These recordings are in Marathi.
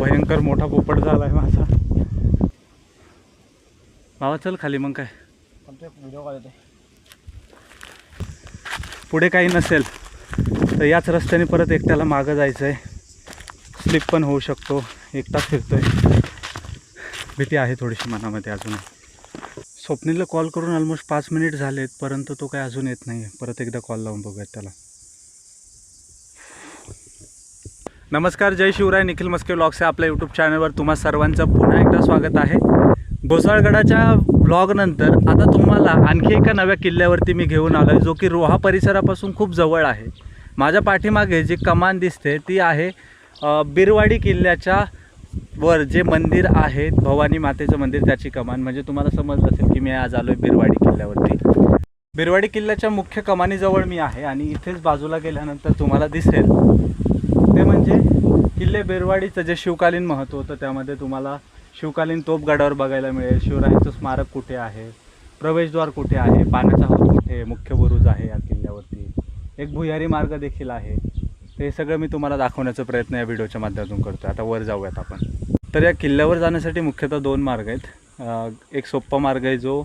भयंकर मोठा पोपट झाला आहे माझा. भावा चल खाली मग काय. व्हिडिओ पुढे काही नसेल तर याच रस्त्याने परत एकट्याला मागं जायचं आहे स्लिप पण होऊ शकतो एकटा फिरतोय. भीती आहे थोडीशी मनामध्ये अजून. स्वप्नीलला कॉल करून ऑलमोस्ट पाच मिनिट झालेत परंतु तो काय अजून येत नाही परत एकदा कॉल लावून बघूयात त्याला. नमस्कार जय शिवराय. निखिल मस्के ब्लॉग्स आपल्या यूट्यूब चॅनलवर तुम्हा सर्वांचं पुन्हा एकदा स्वागत आहे. घोसाळगडाच्या ब्लॉगनंतर आता तुम्हाला आणखी एका नव्या किल्ल्यावरती मी घेऊन आलो आहे जो की रोहा परिसरापासून खूप जवळ आहे. माझ्या पाठीमागे जी कमान दिसते ती आहे बिरवाडी किल्ल्याच्या वर जे मंदिर आहे भवानी मातेचं मंदिर त्याची कमान. म्हणजे तुम्हाला समजलं असेल की मी आज आलो आहे बिरवाडी किल्ल्यावरती. बिरवाडी किल्ल्याच्या मुख्य कमानीजवळ मी आहे आणि इथेच बाजूला गेल्यानंतर तुम्हाला दिसेल ते म्हणजे किल्ले बेरवाडीचं जे शिवकालीन महत्त्व होतं त्यामध्ये तुम्हाला शिवकालीन तोपगडावर बघायला मिळेल. शिवरायांचं स्मारक कुठे आहे? प्रवेशद्वार कुठे आहे? पाण्याचा हौद कुठे आहे? मुख्य बुरुज आहे या किल्ल्यावरती. एक भुयारी मार्ग देखील आहे. ते सगळं मी तुम्हाला दाखवण्याचा प्रयत्न या व्हिडिओच्या माध्यमातून करतो आता वर जाऊयात आपण. तर या किल्ल्यावर जाण्यासाठी मुख्यतः दोन मार्ग आहेत. एक सोप्पा मार्ग आहे जो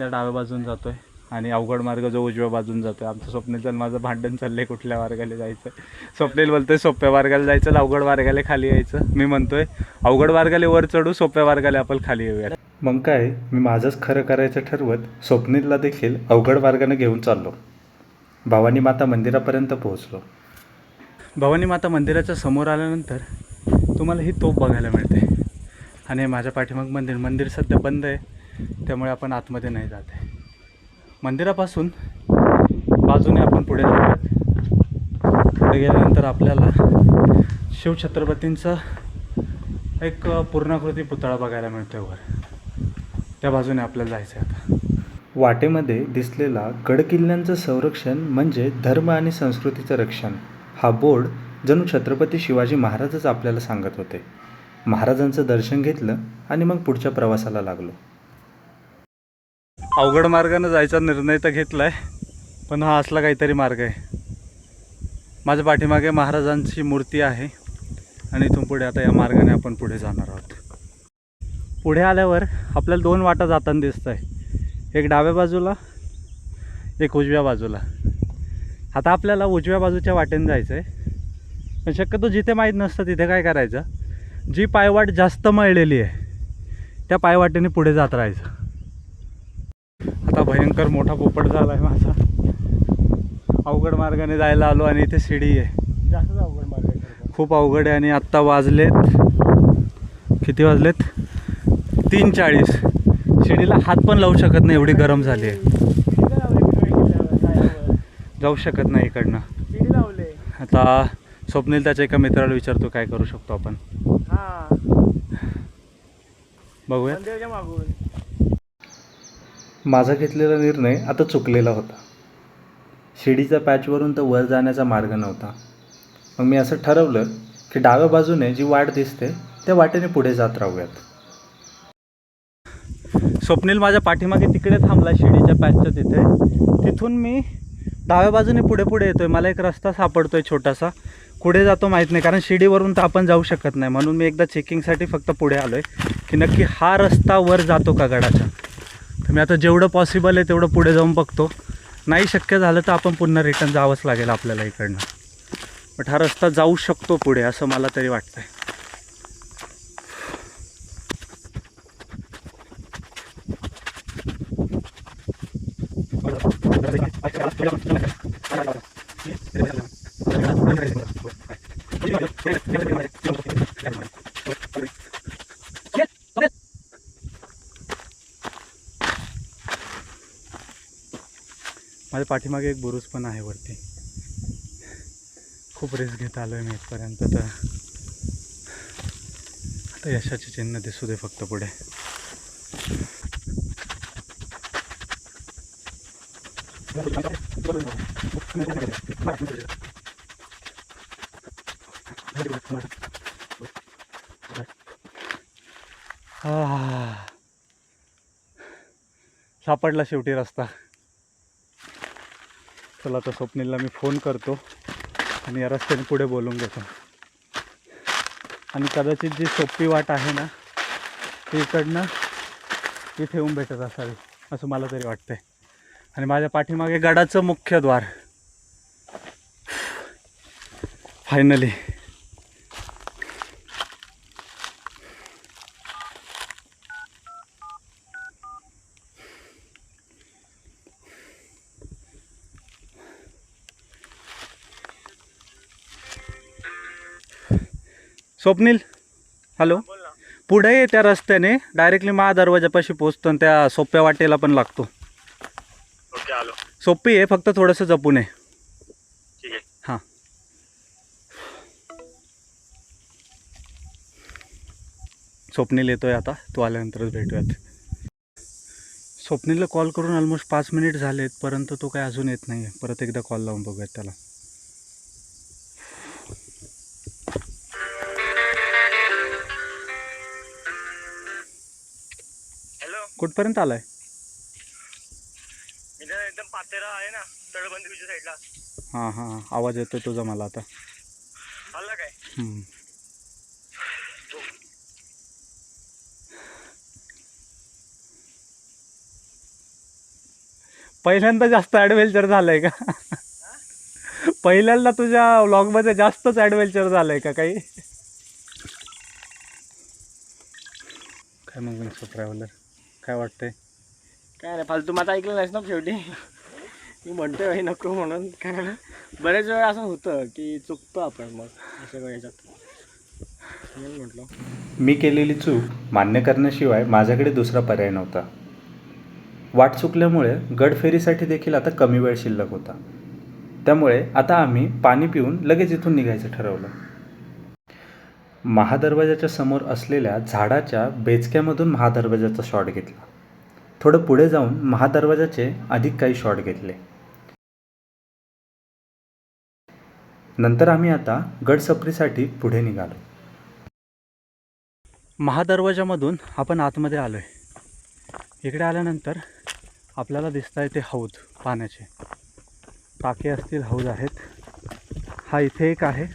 या डाव्या बाजून जातो आहे आणि अवघड मार्ग जो उजव्या बाजून जातो आहे आमचं स्वप्नील माझं भांडण चाललंय कुठल्या मार्गाला जायचं. स्वप्नील बोलतोय सोप्या मार्गाला जायचं अवघड मार्गाला खाली यायचं. मी म्हणतोय अवघड मार्गाला वर चढू सोप्या मार्गाला आपण खाली येऊया मग काय मी माझंच खरं करायचं ठरवत स्वप्नीलला देखील अवघड मार्गाने घेऊन चाललो. भवानी माता मंदिरापर्यंत पोहोचलो. भवानी माता मंदिराच्या समोर आल्यानंतर तुम्हाला ही तोप बघायला मिळते. आणि माझ्या पाठीमाग मंदिर मंदिर सध्या बंद आहे. त्यामुळे आपण आतमध्ये नाही जात आहे. मंदिरापासून बाजूने आपण पुढे जाऊयात. पुढे गेल्यानंतर आपल्याला शिवछत्रपतींचा एक पूर्णाकृती पुतळा बघायला मिळतोय वर. त्या बाजूने आपल्याला जायचं आहे आता. वाटेमध्ये दिसलेला गडकिल्ल्यांचं संरक्षण म्हणजे धर्म आणि संस्कृतीचं रक्षण. हा बोर्ड जणू छत्रपती शिवाजी महाराजच आपल्याला सांगत होते. महाराजांचं दर्शन घेतलं आणि मग पुढच्या प्रवासाला लागलो. अवघड मार्गानं जायचा निर्णय तर घेतला आहे पण हा असला काहीतरी मार्ग आहे. माझ्या पाठीमागे महाराजांची मूर्ती आहे आणि इथून पुढे आता या मार्गाने आपण पुढे जाणार आहोत. पुढे आल्यावर आपल्याला दोन वाटा जाताना दिसत आहे एक डाव्या बाजूला एक उजव्या बाजूला. आता आपल्याला उजव्या बाजूच्या वाटेने जायचं आहे पण शक्यतो जिथे माहीत नसतं तिथे काय करायचं? जी पायवाट जास्त मळलेली आहे त्या पायवाटेने पुढे जात राहायचं. भयंकर मोठा पोपट झाला आहे माझा. अवघड मार्गाने जायला आलो आणि इथे शिडी आहे. जास्त अवघड मार्ग. खूप अवघड आहे आणि आत्ता वाजलेत. किती वाजलेत? तीन चाळीस शिडीला हात पण लावू शकत नाही एवढी गरम झाली आहे. जाऊ शकत नाही इकडनं. शिडी लावले. आता स्वप्नील त्याच्या एका मित्राला विचारतो काय करू शकतो आपण? हा. बघूया माझा घेतलेला निर्णय आता चुकलेला होता. शिडीच्या पॅचवरून तर वर जाण्याचा मार्ग नव्हता. मग मी असं ठरवलं की डाव्या बाजूने जी वाट दिसते त्या वाटेने पुढे जात राहूयात. स्वप्नील माझ्या पाठीमागे तिकडे थांबला शिडीच्या पॅचच्या तिथे. तिथून मी डाव्या बाजूने पुढे पुढे येतोय. मला एक रस्ता सापडतोय छोटासा. पुढे जातो माहीत नाही कारण शिडीवरून तर आपण जाऊ शकत नाही. म्हणून मी एकदा चेकिंगसाठी फक्त पुढे आलो आहे की नक्की हा रस्ता वर जातो का गडाच्या? तर मी आता जेवढं पॉसिबल आहे तेवढं पुढे जाऊन बघतो. नाही शक्य झालं तर आपण पुन्हा रिटर्न जावंच लागेल आपल्याला इकडनं. बट हा रस्ता जाऊ शकतो पुढे असं मला तरी वाटतंय. माझ्या पाठीमागे एक बुरुज पण आहे वरती. खूप रिस्क घेत आलो आहे मी इथपर्यंत तर आता यशाचे चिन्ह दिसू दे फक्त पुढे. सापडला शेवटी रस्ता. चला आता स्वप्नीलला मी फोन करतो आणि या रस्त्याने पुढे बोलून घेतो. आणि कदाचित जी सोपी वाट आहे ना ती इकडनं ती येऊन भेटत असावी असं मला तरी वाटतंय. आणि माझ्या पाठीमागे गडाचं मुख्य द्वार. Finally Swapnil hello. पुढे ये त्या रस्त्याने डायरेक्टली महादरवाजापाशी पोचतो आणि त्या सोप्या वाटेला पण लागतो. सोपी आहे फक्त थोडंसं जपून आहे. हां. स्वप्नील येतोय आता तू आल्यानंतरच भेटूयात. स्वप्नीलला कॉल करून ऑलमोस्ट पाच मिनिट झालेत परंतु तो काय अजून येत नाही परत एकदा कॉल लावून बघूयात त्याला. कुठपर्यंत आलाय? मी तर एकदम पातेरा आहे ना तळबंदीच्या साईडला. हां हां आवाज येतोय तुझा मला आता. आला काय? हम्म. पहिल्यांदा जास्त ॲडव्हेंचर झालंय का? पहिल्यांदा तुझ्या व्लॉगमध्ये जास्तच ॲडव्हेंचर झालंय का काही? काय मग ट्रॅव्हलर काय वाटतंय? काय नाही फालतू माझं ऐकलं नाहीस ना शेवटी? मी म्हणतोय भाई नको म्हणून. कारण बरेच वेळा असं होतं की चुकतो आपण मग असं याच्यात. म्हणून म्हटलं. मी केलेली चूक मान्य करण्याशिवाय माझ्याकडे दुसरा पर्याय नव्हता. वाट चुकल्यामुळे गडफेरीसाठी देखील आता कमी वेळ शिल्लक होता. त्यामुळे आता आम्ही पाणी पिऊन लगेच इथून निघायचं ठरवलं. महादरवाजाच्या समोर असलेल्या झाडाच्या बेचक्यामधून महादरवाजाचा शॉट घेतला. थोडं पुढे जाऊन महादरवाजाचे अधिक काही शॉट घेतले. नंतर आम्ही आता गडसफरीसाठी पुढे निघालो. महादरवाजामधून आपण आतमध्ये आलो आहे इकडे आल्यानंतर आपल्याला दिसत आहे ते हौद पाण्याचे. टाके असतील हौद आहेत. हा इथे एक आहे.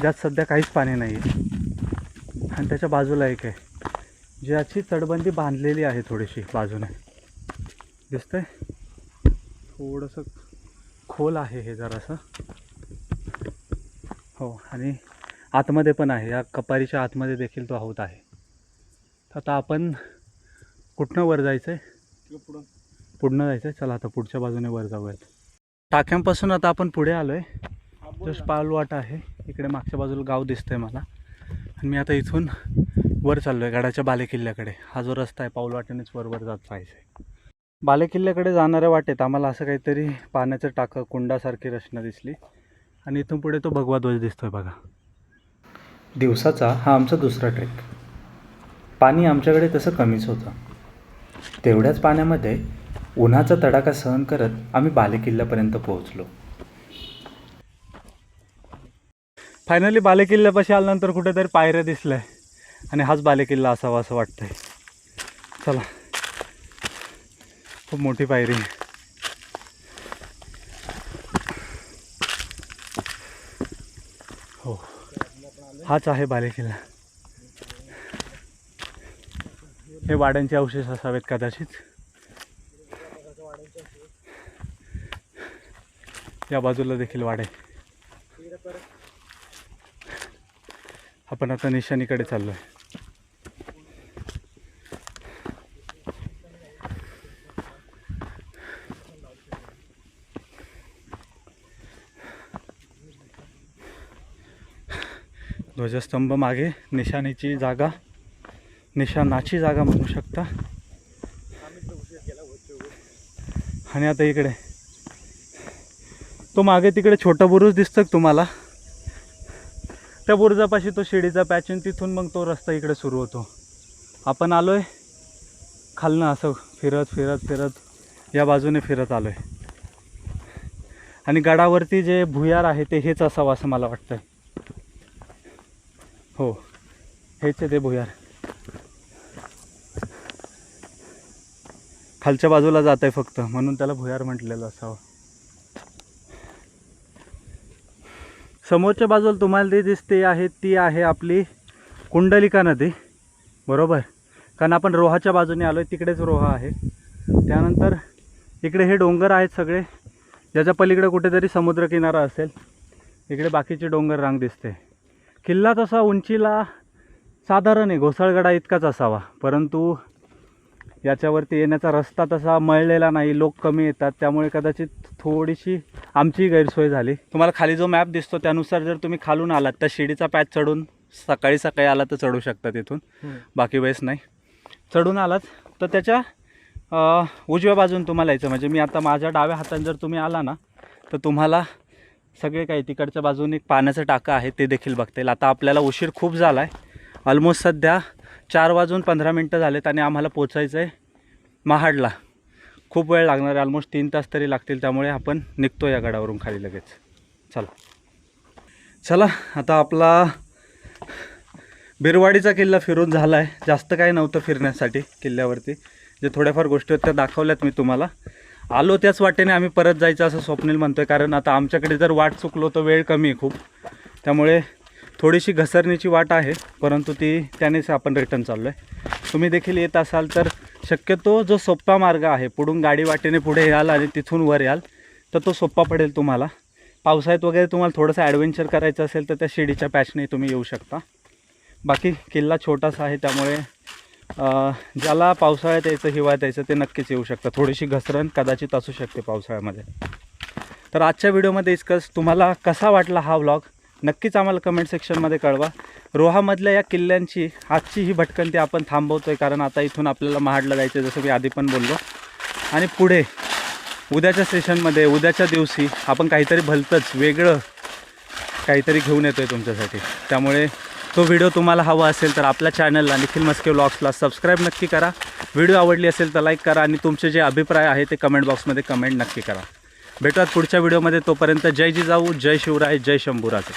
ज्यात सध्या काहीच पाणी नाही आहे आणि त्याच्या बाजूला एक आहे. ज्याची तटबंदी बांधलेली आहे थोडीशी बाजूने. दिसतंय? थोडंसं खोल आहे हे जरासं. हो आणि आतमध्ये पण आहे. या कपारीच्या आतमध्ये देखील तो हौद आहे. तर आता आपण कुठनं वर जायचं आहे पुढं. पुढनं जायचं आहे चला आता पुढच्या बाजूने वर जाऊयात. टाक्यांपासून आता आपण पुढे आलो आहे जस्ट पालवाट आहे. इकडे मागच्या बाजूला गाव दिसतंय मला. आणि मी आता इथून वर चाललो आहे गडाच्या बालेकिल्ल्याकडे हा जो रस्ता आहे पाऊलवाटेनेच वर वर जात जायचं आहे बालेकिल्ल्याकडे जाणाऱ्या वाटेत आम्हाला असं काहीतरी पाण्याचं टाकं कुंडासारखी रचना दिसली. आणि इथून पुढे तो भगवा ध्वज दिसतोय बघा. दिवसाचा हा आमचा दुसरा ट्रेक पाणी आमच्याकडे तसं कमीच होतं. तेवढ्याच पाण्यामध्ये उन्हाचा तडाखा सहन करत आम्ही बालेकिल्ल्यापर्यंत पोहोचलो. फायनली बालेकिल्ल्यापाशी आल्यानंतर कुठेतरी पायऱ्या दिसल्या. आणि हाच बालेकिल्ला असावा असं वाटतंय. चला. खूप मोठी पायरी आहे. हो. हाच आहे बालेकिल्ला. हे वाड्यांचे अवशेष असावेत कदाचित. या बाजूला देखील वाडे. आपण आता निशाणीकडे चाललो आहे ध्वजस्तंभ मागे निशाणीची जागा निशाणाची जागा म्हणू शकता. आणि आता इकडे. तो मागे तिकडे छोटा बुरुज दिसतो तुम्हाला? त्या बुरुजापाशी तो शिडीचा पॅच आणि तिथून मग तो रस्ता इकडे सुरू होतो. आपण आलो आहे खालनं असं फिरत फिरत फिरत या बाजूने फिरत आलो आहे आणि गडावरती जे भुयार आहे ते हेच असावं असं मला वाटतं हो हेच आहे ते भुयार. खालच्या बाजूला जात आहे फक्त म्हणून त्याला भुयार म्हटलेलं असावं. समोरच्या बाजूला तुम्हाला जे दिसते आहे ती आहे आपली कुंडलिका नदी. बरोबर? कारण आपण रोहाच्या बाजूने आलो आहे तिकडेच रोहा आहे. त्यानंतर इकडे हे डोंगर आहेत सगळे. ज्याच्या पलीकडे कुठेतरी समुद्रकिनारा असेल. इकडे बाकीचे डोंगर रांग दिसते. किल्ला तसा उंचीला साधारण आहे घोसाळगडा इतकाच असावा. परंतु याच्यावरती येण्याचा रस्ता तसा मळलेला नाही लोक कमी येतात. त्यामुळे कदाचित थोडीशी आमची गैरसोय झाली. तुम्हाला खाली जो मॅप दिसतो त्यानुसार जर तुम्ही खालून आलात तर शिडीचा पॅच चढून सकाळी सकाळी आला तर चढू शकता तिथून. बाकी वेळेस नाही. चढून आलात तर त्याच्या उजव्या बाजून तुम्हाला यायचं. म्हणजे मी आता माझ्या डाव्या हाताने जर तुम्ही आला ना तर तुम्हाला सगळे काही तिकडच्या बाजूने एक पाण्याचं टाकं आहे ते देखील बघता येईल. आता आपल्याला उशीर खूप झाला आहे ऑलमोस्ट सध्या चार वाजून पंधरा मिनटं झालेत आणि आम्हाला पोचायचं आहे महाडला. खूप वेळ लागणार आहे ऑलमोस्ट तीन तास तरी लागतील त्यामुळे आपण निघतो या गडावरून खाली लगेच. चला. चला आता आपला बिरवाडीचा किल्ला फिरून झाला आहे जास्त काही नव्हतं फिरण्यासाठी किल्ल्यावरती. जे थोड्याफार गोष्टी होत्या त्या दाखवल्यात मी तुम्हाला. आलो त्याच वाटेने आम्ही परत जायचं असं स्वप्नील म्हणतो आहे कारण आता आमच्याकडे जर वाट चुकलो तर वेळ कमी आहे खूप. त्यामुळे थोडीशी घसरणीची वाट आहे परंतु ती त्यानेच आपण रिटर्न चाललो आहे तुम्ही देखील येत असाल तर शक्यतो जो सोप्पा मार्ग आहे पुढून गाडी वाटेने पुढे याल आणि तिथून वर याल तर तो सोप्पा पडेल तुम्हाला. पावसाळ्यात वगैरे तुम्हाला थोडंसं ॲडव्हेंचर करायचं असेल तर त्या शिडीच्या पॅचने तुम्ही येऊ शकता. बाकी किल्ला छोटासा आहे त्यामुळे ज्याला पावसाळ्यात यायचं हिवाळ्यात यायचं ते नक्कीच येऊ शकतं. थोडीशी घसरण कदाचित असू शकते पावसाळ्यामध्ये. तर आजच्या व्हिडिओमध्ये इतकंच तुम्हाला कसा वाटला हा व्लॉग नक्कीच आम्हाला कमेंट सेक्शनमध्ये कळवा. रोहामधल्या या किल्ल्यांची आजची ही भटकंती आपण थांबवतो आहे कारण आता इथून आपल्याला महाडला जायचं आहे, जसं मी आधी पण बोललो. आणि पुढे उद्याच्या सेशनमध्ये उद्याच्या दिवशी आपण काहीतरी भलतंच वेगळं काहीतरी घेऊन येतो आहे तुमच्यासाठी. त्यामुळे तो व्हिडिओ तुम्हाला हवा असेल तर आपल्या चॅनलला निखिल मस्के ब्लॉग्सला सबस्क्राईब नक्की करा. व्हिडिओ आवडली असेल तर लाईक करा आणि तुमचे जे अभिप्राय आहे ते कमेंट बॉक्समध्ये कमेंट नक्की करा. भेटूयात पुढच्या व्हिडिओमध्ये. तोपर्यंत जय जिजाऊ जय शिवराय जय शंभूराजे.